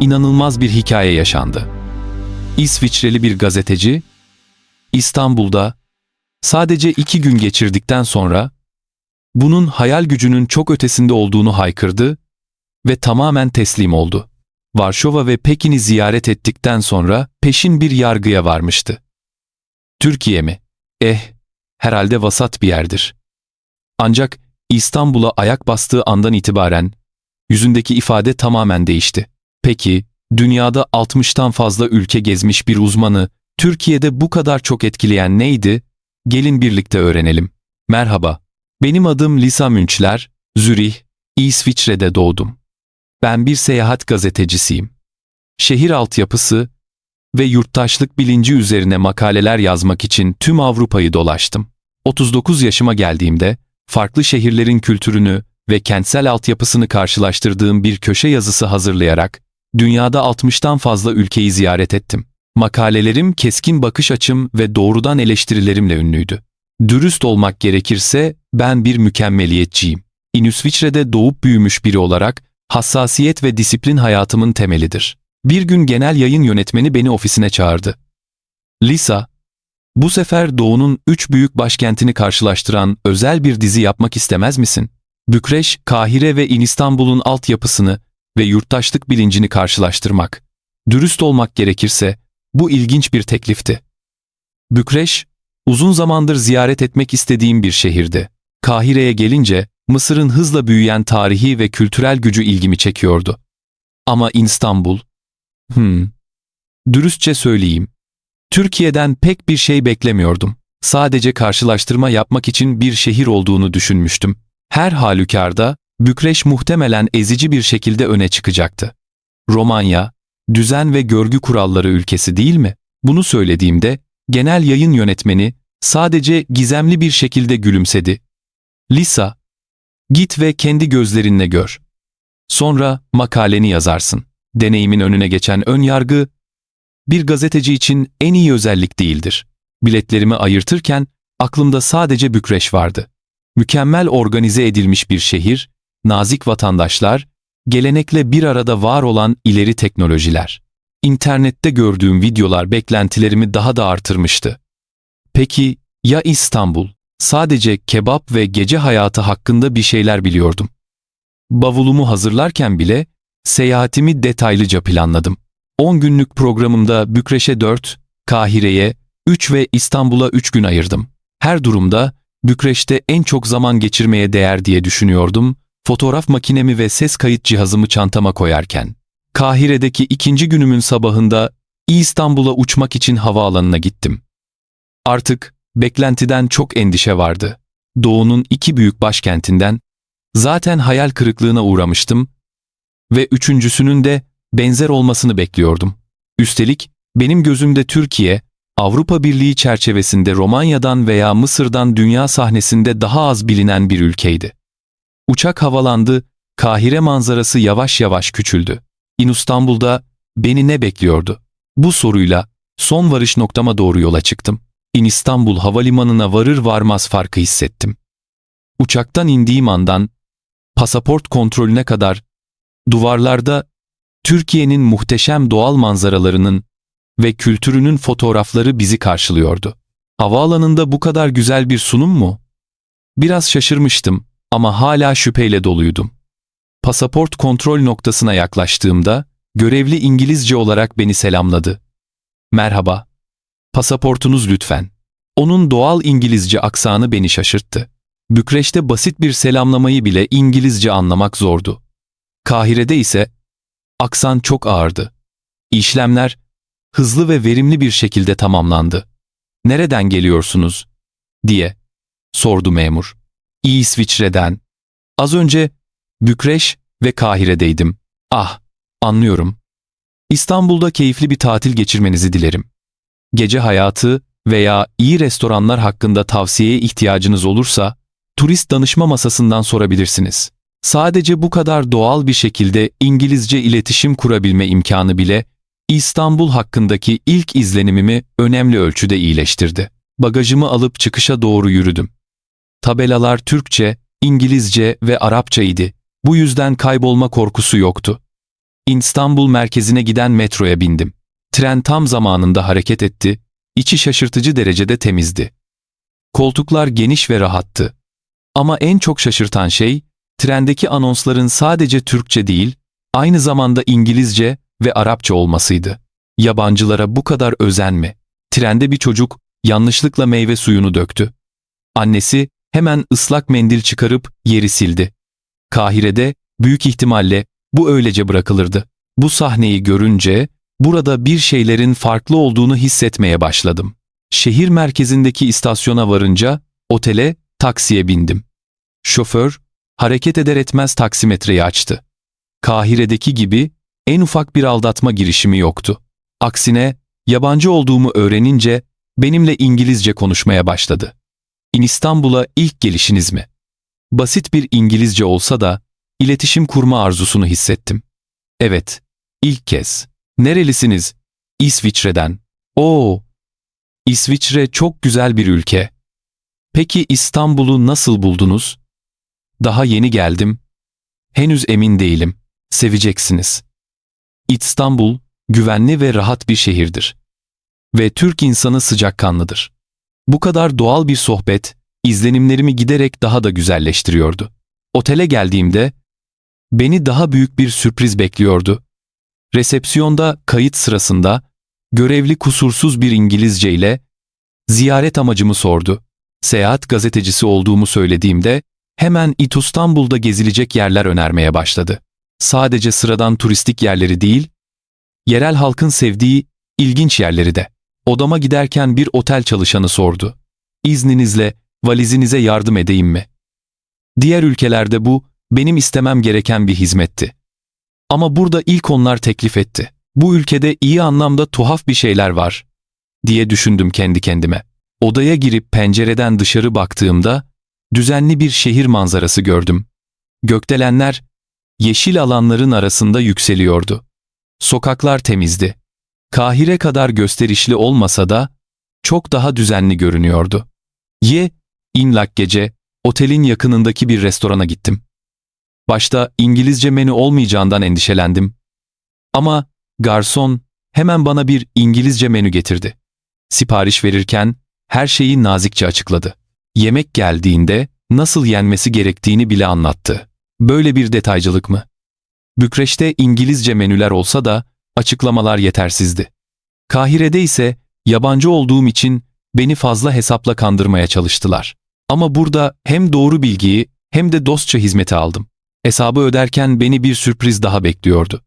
inanılmaz bir hikaye yaşandı. İsviçreli bir gazeteci, İstanbul'da sadece iki gün geçirdikten sonra bunun hayal gücünün çok ötesinde olduğunu haykırdı ve tamamen teslim oldu. Varşova ve Pekin'i ziyaret ettikten sonra peşin bir yargıya varmıştı. Türkiye mi? Eh, herhalde vasat bir yerdir. Ancak İstanbul'a ayak bastığı andan itibaren yüzündeki ifade tamamen değişti. Peki, dünyada 60'tan fazla ülke gezmiş bir uzmanı Türkiye'de bu kadar çok etkileyen neydi? Gelin birlikte öğrenelim. Merhaba, benim adım Lisa Münchler, Zürih, İsviçre'de doğdum. Ben bir seyahat gazetecisiyim. Şehir altyapısı ve yurttaşlık bilinci üzerine makaleler yazmak için tüm Avrupa'yı dolaştım. 39 yaşıma geldiğimde farklı şehirlerin kültürünü ve kentsel altyapısını karşılaştırdığım bir köşe yazısı hazırlayarak dünyada 60'tan fazla ülkeyi ziyaret ettim. Makalelerim keskin bakış açım ve doğrudan eleştirilerimle ünlüydü. Dürüst olmak gerekirse ben bir mükemmeliyetçiyim. İnüsviçre'de doğup büyümüş biri olarak hassasiyet ve disiplin hayatımın temelidir. Bir gün genel yayın yönetmeni beni ofisine çağırdı. Lisa, bu sefer Doğu'nun üç büyük başkentini karşılaştıran özel bir dizi yapmak istemez misin? Bükreş, Kahire ve İstanbul'un altyapısını ve yurttaşlık bilincini karşılaştırmak. Dürüst olmak gerekirse bu ilginç bir teklifti. Bükreş, uzun zamandır ziyaret etmek istediğim bir şehirdi. Kahire'ye gelince Mısır'ın hızla büyüyen tarihi ve kültürel gücü ilgimi çekiyordu. Ama İstanbul, hmm, dürüstçe söyleyeyim, Türkiye'den pek bir şey beklemiyordum. Sadece karşılaştırma yapmak için bir şehir olduğunu düşünmüştüm. Her halükarda Bükreş muhtemelen ezici bir şekilde öne çıkacaktı. Romanya, düzen ve görgü kuralları ülkesi değil mi? Bunu söylediğimde genel yayın yönetmeni sadece gizemli bir şekilde gülümsedi. Lisa, git ve kendi gözlerinle gör. Sonra makaleni yazarsın. Deneyimin önüne geçen ön yargı bir gazeteci için en iyi özellik değildir. Biletlerimi ayırtırken aklımda sadece Bükreş vardı. Mükemmel organize edilmiş bir şehir, nazik vatandaşlar, gelenekle bir arada var olan ileri teknolojiler. İnternette gördüğüm videolar beklentilerimi daha da artırmıştı. Peki ya İstanbul? Sadece kebap ve gece hayatı hakkında bir şeyler biliyordum. Bavulumu hazırlarken bile seyahatimi detaylıca planladım. 10 günlük programımda Bükreş'e 4, Kahire'ye 3 ve İstanbul'a 3 gün ayırdım. Her durumda Bükreş'te en çok zaman geçirmeye değer diye düşünüyordum, fotoğraf makinemi ve ses kayıt cihazımı çantama koyarken. Kahire'deki ikinci günümün sabahında İstanbul'a uçmak için havaalanına gittim. Artık beklentiden çok endişe vardı. Doğu'nun iki büyük başkentinden zaten hayal kırıklığına uğramıştım ve üçüncüsünün de benzer olmasını bekliyordum. Üstelik benim gözümde Türkiye, Avrupa Birliği çerçevesinde Romanya'dan veya Mısır'dan dünya sahnesinde daha az bilinen bir ülkeydi. Uçak havalandı, Kahire manzarası yavaş yavaş küçüldü. İstanbul'da beni ne bekliyordu? Bu soruyla son varış noktama doğru yola çıktım. İstanbul havalimanına varır varmaz farkı hissettim. Uçaktan indiğim andan pasaport kontrolüne kadar duvarlarda Türkiye'nin muhteşem doğal manzaralarının ve kültürünün fotoğrafları bizi karşılıyordu. Havaalanında bu kadar güzel bir sunum mu? Biraz şaşırmıştım ama hala şüpheyle doluydum. Pasaport kontrol noktasına yaklaştığımda görevli İngilizce olarak beni selamladı. Merhaba. Pasaportunuz lütfen. Onun doğal İngilizce aksanı beni şaşırttı. Bükreş'te basit bir selamlamayı bile İngilizce anlamak zordu. Kahire'de ise aksan çok ağırdı. İşlemler hızlı ve verimli bir şekilde tamamlandı. Nereden geliyorsunuz? diye sordu memur. İsviçre'den. Az önce Bükreş ve Kahire'deydim. Ah, anlıyorum. İstanbul'da keyifli bir tatil geçirmenizi dilerim. Gece hayatı veya iyi restoranlar hakkında tavsiyeye ihtiyacınız olursa, turist danışma masasından sorabilirsiniz. Sadece bu kadar doğal bir şekilde İngilizce iletişim kurabilme imkanı bile İstanbul hakkındaki ilk izlenimimi önemli ölçüde iyileştirdi. Bagajımı alıp çıkışa doğru yürüdüm. Tabelalar Türkçe, İngilizce ve Arapça idi. Bu yüzden kaybolma korkusu yoktu. İstanbul merkezine giden metroya bindim. Tren tam zamanında hareket etti, içi şaşırtıcı derecede temizdi. Koltuklar geniş ve rahattı. Ama en çok şaşırtan şey, trendeki anonsların sadece Türkçe değil, aynı zamanda İngilizce ve Arapça olmasıydı. Yabancılara bu kadar özenme. Trende bir çocuk yanlışlıkla meyve suyunu döktü. Annesi hemen ıslak mendil çıkarıp yeri sildi. Kahire'de büyük ihtimalle bu öylece bırakılırdı. Bu sahneyi görünce burada bir şeylerin farklı olduğunu hissetmeye başladım. Şehir merkezindeki istasyona varınca otele, taksiye bindim. Şoför hareket eder etmez taksimetreyi açtı. Kahire'deki gibi en ufak bir aldatma girişimi yoktu. Aksine yabancı olduğumu öğrenince benimle İngilizce konuşmaya başladı. İstanbul'a ilk gelişiniz mi? Basit bir İngilizce olsa da iletişim kurma arzusunu hissettim. Evet, ilk kez. Nerelisiniz? İsviçre'den. Oo, İsviçre çok güzel bir ülke. Peki İstanbul'u nasıl buldunuz? Daha yeni geldim. Henüz emin değilim. Seveceksiniz. İstanbul, güvenli ve rahat bir şehirdir. Ve Türk insanı sıcakkanlıdır. Bu kadar doğal bir sohbet, izlenimlerimi giderek daha da güzelleştiriyordu. Otele geldiğimde, beni daha büyük bir sürpriz bekliyordu. Resepsiyonda kayıt sırasında, görevli kusursuz bir İngilizce ile ziyaret amacımı sordu. Seyahat gazetecisi olduğumu söylediğimde, hemen İT İstanbul'da gezilecek yerler önermeye başladı. Sadece sıradan turistik yerleri değil, yerel halkın sevdiği ilginç yerleri de. Odama giderken bir otel çalışanı sordu. İzninizle valizinize yardım edeyim mi? Diğer ülkelerde bu benim istemem gereken bir hizmetti. Ama burada ilk onlar teklif etti. Bu ülkede iyi anlamda tuhaf bir şeyler var diye düşündüm kendi kendime. Odaya girip pencereden dışarı baktığımda düzenli bir şehir manzarası gördüm. Gökdelenler yeşil alanların arasında yükseliyordu. Sokaklar temizdi. Kahire kadar gösterişli olmasa da çok daha düzenli görünüyordu. Ye, inlak gece, otelin yakınındaki bir restorana gittim. Başta İngilizce menü olmayacağından endişelendim. Ama garson hemen bana bir İngilizce menü getirdi. Sipariş verirken her şeyi nazikçe açıkladı. Yemek geldiğinde nasıl yenmesi gerektiğini bile anlattı. Böyle bir detaycılık mı? Bükreş'te İngilizce menüler olsa da açıklamalar yetersizdi. Kahire'de ise yabancı olduğum için beni fazla hesapla kandırmaya çalıştılar. Ama burada hem doğru bilgiyi hem de dostça hizmeti aldım. Hesabı öderken beni bir sürpriz daha bekliyordu.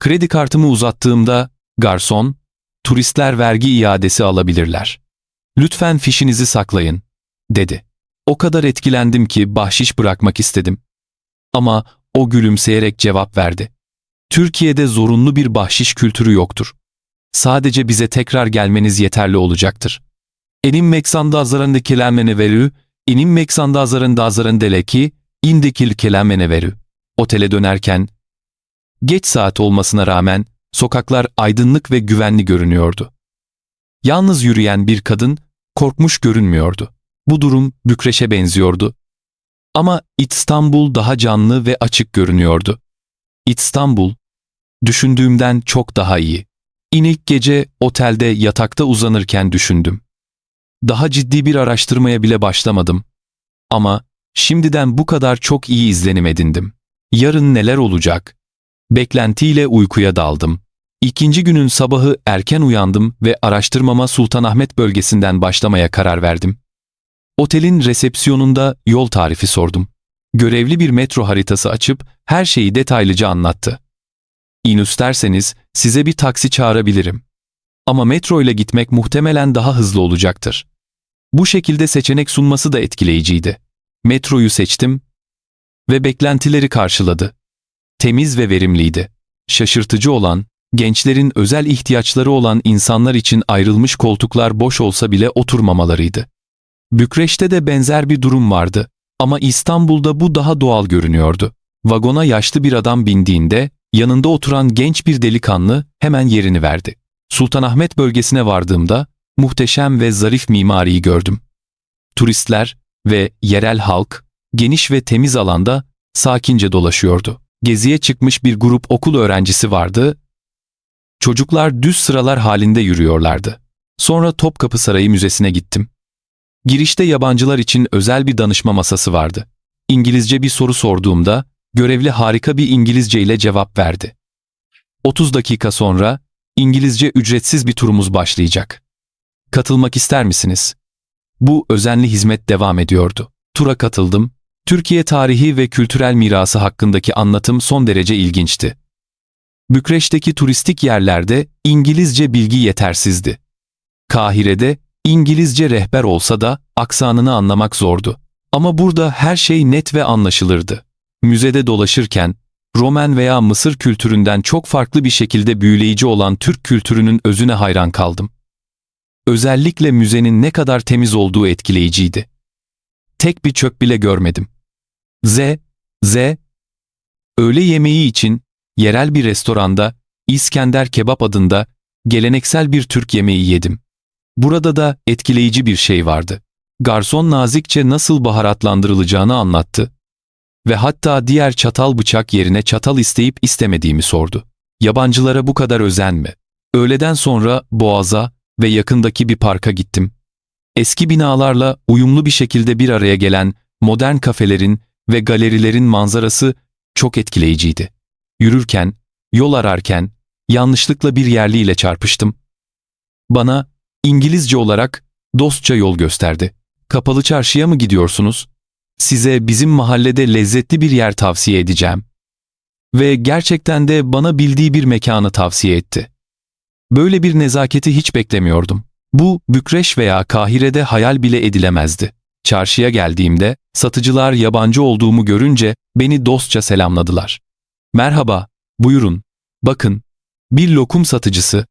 Kredi kartımı uzattığımda garson, turistler vergi iadesi alabilirler. Lütfen fişinizi saklayın, dedi. O kadar etkilendim ki bahşiş bırakmak istedim. Ama o gülümseyerek cevap verdi. Türkiye'de zorunlu bir bahşiş kültürü yoktur. Sadece bize tekrar gelmeniz yeterli olacaktır. Enim meksanda azarında kelamene verü, inim meksanda azarında azarındeleki, indekil kelamene verü. Otele dönerken, geç saat olmasına rağmen sokaklar aydınlık ve güvenli görünüyordu. Yalnız yürüyen bir kadın korkmuş görünmüyordu. Bu durum Bükreş'e benziyordu. Ama İstanbul daha canlı ve açık görünüyordu. İstanbul, düşündüğümden çok daha iyi. İlk gece otelde yatakta uzanırken düşündüm. Daha ciddi bir araştırmaya bile başlamadım. Ama şimdiden bu kadar çok iyi izlenim edindim. Yarın neler olacak? Beklentiyle uykuya daldım. İkinci günün sabahı erken uyandım ve araştırmama Sultanahmet bölgesinden başlamaya karar verdim. Otelin resepsiyonunda yol tarifi sordum. Görevli bir metro haritası açıp her şeyi detaylıca anlattı. İn isterseniz size bir taksi çağırabilirim. Ama metro ile gitmek muhtemelen daha hızlı olacaktır. Bu şekilde seçenek sunması da etkileyiciydi. Metroyu seçtim ve beklentileri karşıladı. Temiz ve verimliydi. Şaşırtıcı olan, gençlerin özel ihtiyaçları olan insanlar için ayrılmış koltuklar boş olsa bile oturmamalarıydı. Bükreş'te de benzer bir durum vardı ama İstanbul'da bu daha doğal görünüyordu. Vagona yaşlı bir adam bindiğinde yanında oturan genç bir delikanlı hemen yerini verdi. Sultanahmet bölgesine vardığımda muhteşem ve zarif mimariyi gördüm. Turistler ve yerel halk geniş ve temiz alanda sakince dolaşıyordu. geziye çıkmış bir grup okul öğrencisi vardı. Çocuklar düz sıralar halinde yürüyorlardı. Sonra Topkapı Sarayı Müzesi'ne gittim. Girişte yabancılar için özel bir danışma masası vardı. İngilizce bir soru sorduğumda görevli harika bir İngilizce ile cevap verdi. 30 dakika sonra İngilizce ücretsiz bir turumuz başlayacak. Katılmak ister misiniz? Bu özenli hizmet devam ediyordu. Tura katıldım. Türkiye tarihi ve kültürel mirası hakkındaki anlatım son derece ilginçti. Bükreş'teki turistik yerlerde İngilizce bilgi yetersizdi. Kahire'de İngilizce rehber olsa da aksanını anlamak zordu. Ama burada her şey net ve anlaşılırdı. Müzede dolaşırken Roman veya Mısır kültüründen çok farklı bir şekilde büyüleyici olan Türk kültürünün özüne hayran kaldım. Özellikle müzenin ne kadar temiz olduğu etkileyiciydi. Tek bir çöp bile görmedim. Z, Z, öğle yemeği için yerel bir restoranda İskender Kebap adında geleneksel bir Türk yemeği yedim. Burada da etkileyici bir şey vardı. Garson nazikçe nasıl baharatlandırılacağını anlattı. Ve hatta diğer çatal bıçak yerine çatal isteyip istemediğimi sordu. Yabancılara bu kadar özenme. Öğleden sonra Boğaz'a ve yakındaki bir parka gittim. Eski binalarla uyumlu bir şekilde bir araya gelen modern kafelerin ve galerilerin manzarası çok etkileyiciydi. Yürürken, yol ararken yanlışlıkla bir yerliyle çarpıştım. Bana İngilizce olarak dostça yol gösterdi. Kapalı çarşıya mı gidiyorsunuz? Size bizim mahallede lezzetli bir yer tavsiye edeceğim. Ve gerçekten de bana bildiği bir mekanı tavsiye etti. Böyle bir nezaketi hiç beklemiyordum. Bu Bükreş veya Kahire'de hayal bile edilemezdi. Çarşıya geldiğimde satıcılar yabancı olduğumu görünce beni dostça selamladılar. Merhaba, buyurun. Bakın, bir lokum satıcısı.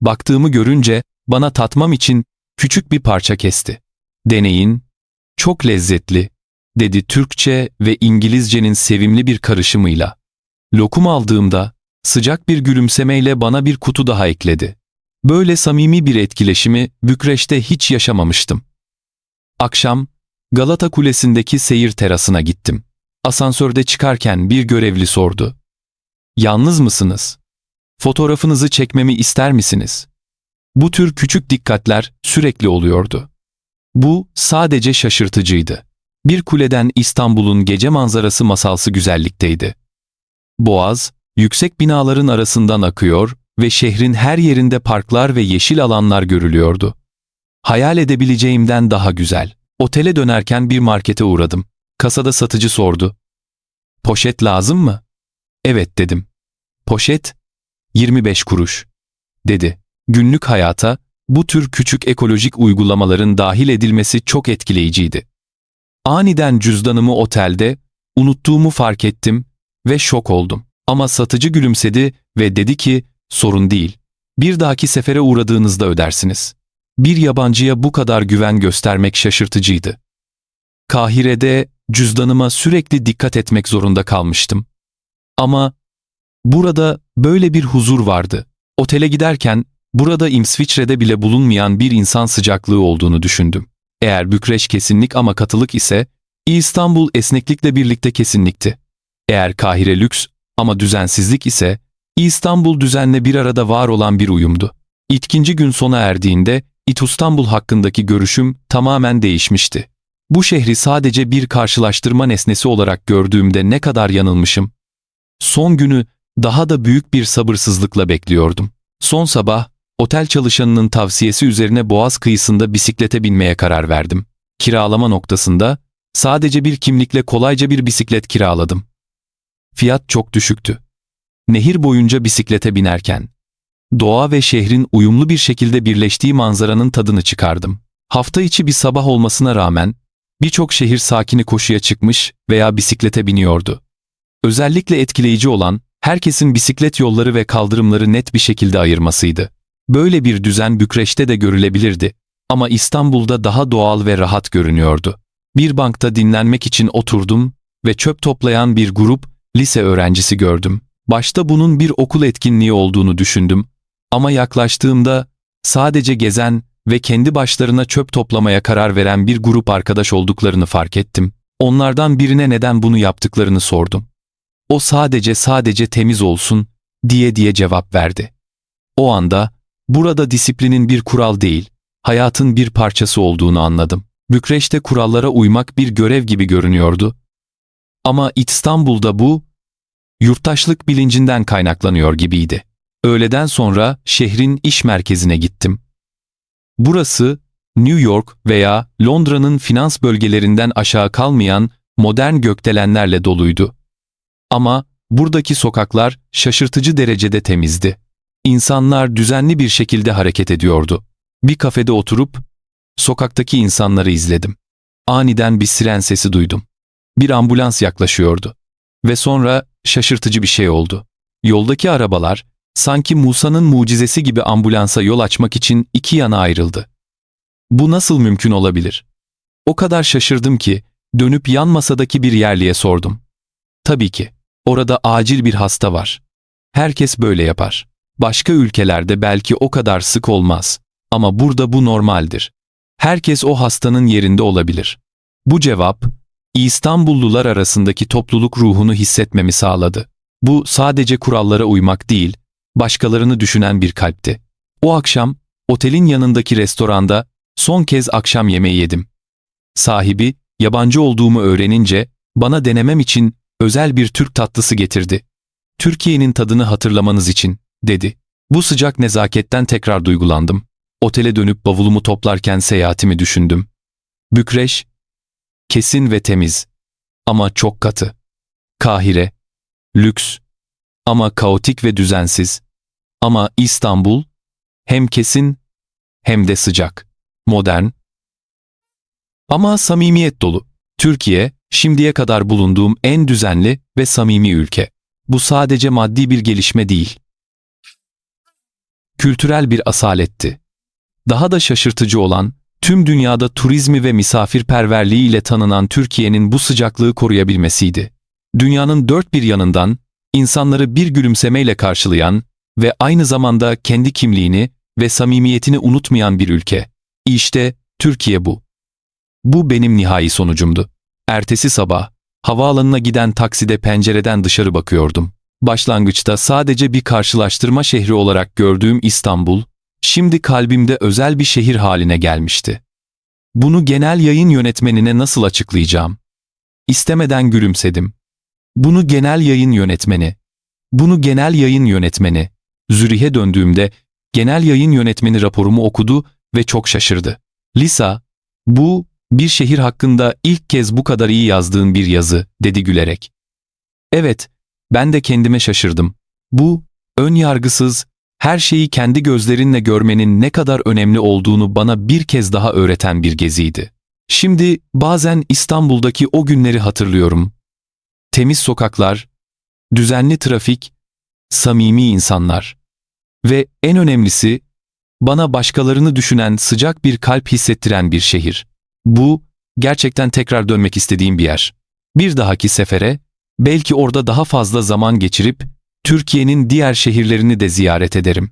Baktığımı görünce bana tatmam için küçük bir parça kesti. Deneyin, çok lezzetli, dedi Türkçe ve İngilizcenin sevimli bir karışımıyla. Lokum aldığımda sıcak bir gülümsemeyle bana bir kutu daha ekledi. Böyle samimi bir etkileşimi Bükreş'te hiç yaşamamıştım. Akşam Galata Kulesi'ndeki seyir terasına gittim. Asansörde çıkarken bir görevli sordu. Yalnız mısınız? Fotoğrafınızı çekmemi ister misiniz? Bu tür küçük dikkatler sürekli oluyordu. Bu sadece şaşırtıcıydı. Bir kuleden İstanbul'un gece manzarası masalsı güzellikteydi. Boğaz, yüksek binaların arasından akıyor ve şehrin her yerinde parklar ve yeşil alanlar görülüyordu. Hayal edebileceğimden daha güzel. Otele dönerken bir markete uğradım. Kasada satıcı sordu. Poşet lazım mı? Evet dedim. Poşet? 25 kuruş. Dedi. Günlük hayata bu tür küçük ekolojik uygulamaların dahil edilmesi çok etkileyiciydi. Aniden cüzdanımı otelde unuttuğumu fark ettim ve şok oldum. Ama satıcı gülümsedi ve dedi ki, sorun değil. Bir dahaki sefere uğradığınızda ödersiniz. Bir yabancıya bu kadar güven göstermek şaşırtıcıydı. Kahire'de cüzdanıma sürekli dikkat etmek zorunda kalmıştım. Ama burada böyle bir huzur vardı. Otele giderken burada İmsviçre'de bile bulunmayan bir insan sıcaklığı olduğunu düşündüm. Eğer Bükreş kesinlik ama katılık ise İstanbul esneklikle birlikte kesinlikti. Eğer Kahire lüks ama düzensizlik ise İstanbul düzenle bir arada var olan bir uyumdu. İkinci gün sona erdiğinde İstanbul hakkındaki görüşüm tamamen değişmişti. Bu şehri sadece bir karşılaştırma nesnesi olarak gördüğümde ne kadar yanılmışım. Son günü daha da büyük bir sabırsızlıkla bekliyordum. Son sabah otel çalışanının tavsiyesi üzerine Boğaz kıyısında bisiklete binmeye karar verdim. Kiralama noktasında sadece bir kimlikle kolayca bir bisiklet kiraladım. Fiyat çok düşüktü. Nehir boyunca bisiklete binerken doğa ve şehrin uyumlu bir şekilde birleştiği manzaranın tadını çıkardım. Hafta içi bir sabah olmasına rağmen birçok şehir sakini koşuya çıkmış veya bisiklete biniyordu. Özellikle etkileyici olan herkesin bisiklet yolları ve kaldırımları net bir şekilde ayırmasıydı. Böyle bir düzen Bükreş'te de görülebilirdi ama İstanbul'da daha doğal ve rahat görünüyordu. Bir bankta dinlenmek için oturdum ve çöp toplayan bir grup lise öğrencisi gördüm. Başta bunun bir okul etkinliği olduğunu düşündüm ama yaklaştığımda sadece gezen ve kendi başlarına çöp toplamaya karar veren bir grup arkadaş olduklarını fark ettim. Onlardan birine neden bunu yaptıklarını sordum. O sadece sadece temiz olsun diye diye cevap verdi. O anda burada disiplinin bir kural değil, hayatın bir parçası olduğunu anladım. Bükreş'te kurallara uymak bir görev gibi görünüyordu. Ama İstanbul'da bu yurttaşlık bilincinden kaynaklanıyor gibiydi. Öğleden sonra şehrin iş merkezine gittim. Burası New York veya Londra'nın finans bölgelerinden aşağı kalmayan modern gökdelenlerle doluydu. Ama buradaki sokaklar şaşırtıcı derecede temizdi. İnsanlar düzenli bir şekilde hareket ediyordu. Bir kafede oturup sokaktaki insanları izledim. Aniden bir siren sesi duydum. Bir ambulans yaklaşıyordu. Ve sonra şaşırtıcı bir şey oldu. Yoldaki arabalar sanki Musa'nın mucizesi gibi ambulansa yol açmak için iki yana ayrıldı. Bu nasıl mümkün olabilir? O kadar şaşırdım ki dönüp yan masadaki bir yerliye sordum. Tabii ki. Orada acil bir hasta var. Herkes böyle yapar. Başka ülkelerde belki o kadar sık olmaz. Ama burada bu normaldir. Herkes o hastanın yerinde olabilir. Bu cevap, İstanbullular arasındaki topluluk ruhunu hissetmemi sağladı. Bu sadece kurallara uymak değil, başkalarını düşünen bir kalpti. O akşam, otelin yanındaki restoranda son kez akşam yemeği yedim. Sahibi, yabancı olduğumu öğrenince, bana denemem için özel bir Türk tatlısı getirdi. Türkiye'nin tadını hatırlamanız için, dedi. Bu sıcak nezaketten tekrar duygulandım. Otele dönüp bavulumu toplarken seyahatimi düşündüm. Bükreş, kesin ve temiz ama çok katı. Kahire, lüks ama kaotik ve düzensiz. Ama İstanbul, hem kesin hem de sıcak, modern ama samimiyet dolu. Türkiye, şimdiye kadar bulunduğum en düzenli ve samimi ülke. Bu sadece maddi bir gelişme değil. Kültürel bir asaletti. Daha da şaşırtıcı olan, tüm dünyada turizmi ve misafirperverliği ile tanınan Türkiye'nin bu sıcaklığı koruyabilmesiydi. Dünyanın dört bir yanından, insanları bir gülümsemeyle karşılayan ve aynı zamanda kendi kimliğini ve samimiyetini unutmayan bir ülke. İşte Türkiye bu. Bu benim nihai sonucumdu. Ertesi sabah, havaalanına giden takside pencereden dışarı bakıyordum. Başlangıçta sadece bir karşılaştırma şehri olarak gördüğüm İstanbul, şimdi kalbimde özel bir şehir haline gelmişti. Bunu genel yayın yönetmenine nasıl açıklayacağım? İstemeden gülümsedim. Bunu genel yayın yönetmeni. Bunu genel yayın yönetmeni. Zürih'e döndüğümde genel yayın yönetmeni raporumu okudu ve çok şaşırdı. Lisa, bu bir şehir hakkında ilk kez bu kadar iyi yazdığın bir yazı, dedi gülerek. Evet, ben de kendime şaşırdım. Bu, ön yargısız, her şeyi kendi gözlerinle görmenin ne kadar önemli olduğunu bana bir kez daha öğreten bir geziydi. Şimdi bazen İstanbul'daki o günleri hatırlıyorum. Temiz sokaklar, düzenli trafik, samimi insanlar ve en önemlisi bana başkalarını düşünen sıcak bir kalp hissettiren bir şehir. Bu gerçekten tekrar dönmek istediğim bir yer. Bir dahaki sefere belki orada daha fazla zaman geçirip Türkiye'nin diğer şehirlerini de ziyaret ederim.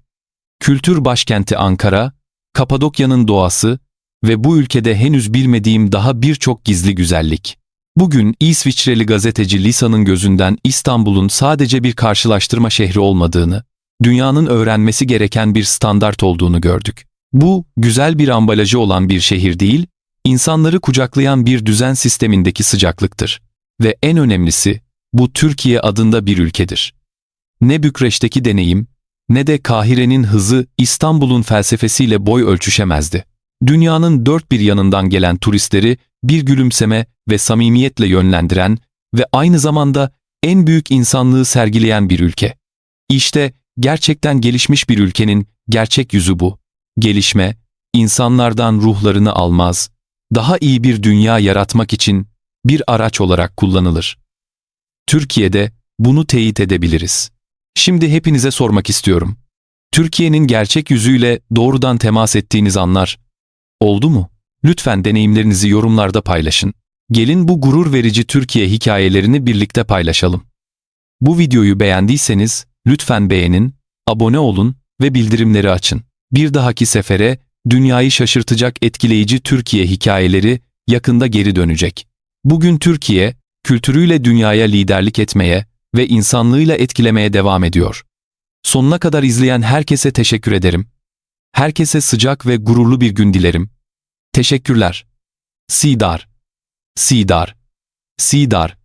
Kültür başkenti Ankara, Kapadokya'nın doğası ve bu ülkede henüz bilmediğim daha birçok gizli güzellik. Bugün İsviçreli gazeteci Lisa'nın gözünden İstanbul'un sadece bir karşılaştırma şehri olmadığını, dünyanın öğrenmesi gereken bir standart olduğunu gördük. Bu, güzel bir ambalajı olan bir şehir değil, insanları kucaklayan bir düzen sistemindeki sıcaklıktır. Ve en önemlisi, bu Türkiye adında bir ülkedir. Ne Bükreş'teki deneyim, ne de Kahire'nin hızı İstanbul'un felsefesiyle boy ölçüşemezdi. Dünyanın dört bir yanından gelen turistleri bir gülümseme ve samimiyetle yönlendiren ve aynı zamanda en büyük insanlığı sergileyen bir ülke. İşte gerçekten gelişmiş bir ülkenin gerçek yüzü bu. Gelişme, insanlardan ruhlarını almaz, daha iyi bir dünya yaratmak için bir araç olarak kullanılır. Türkiye'de bunu teyit edebiliriz. Şimdi hepinize sormak istiyorum. Türkiye'nin gerçek yüzüyle doğrudan temas ettiğiniz anlar oldu mu? Lütfen deneyimlerinizi yorumlarda paylaşın. Gelin bu gurur verici Türkiye hikayelerini birlikte paylaşalım. Bu videoyu beğendiyseniz lütfen beğenin, abone olun ve bildirimleri açın. Bir dahaki sefere dünyayı şaşırtacak etkileyici Türkiye hikayeleri yakında geri dönecek. Bugün Türkiye, kültürüyle dünyaya liderlik etmeye, ve insanlığıyla etkilemeye devam ediyor. Sonuna kadar izleyen herkese teşekkür ederim. Herkese sıcak ve gururlu bir gün dilerim. Teşekkürler. Sidar. Sidar. Sidar.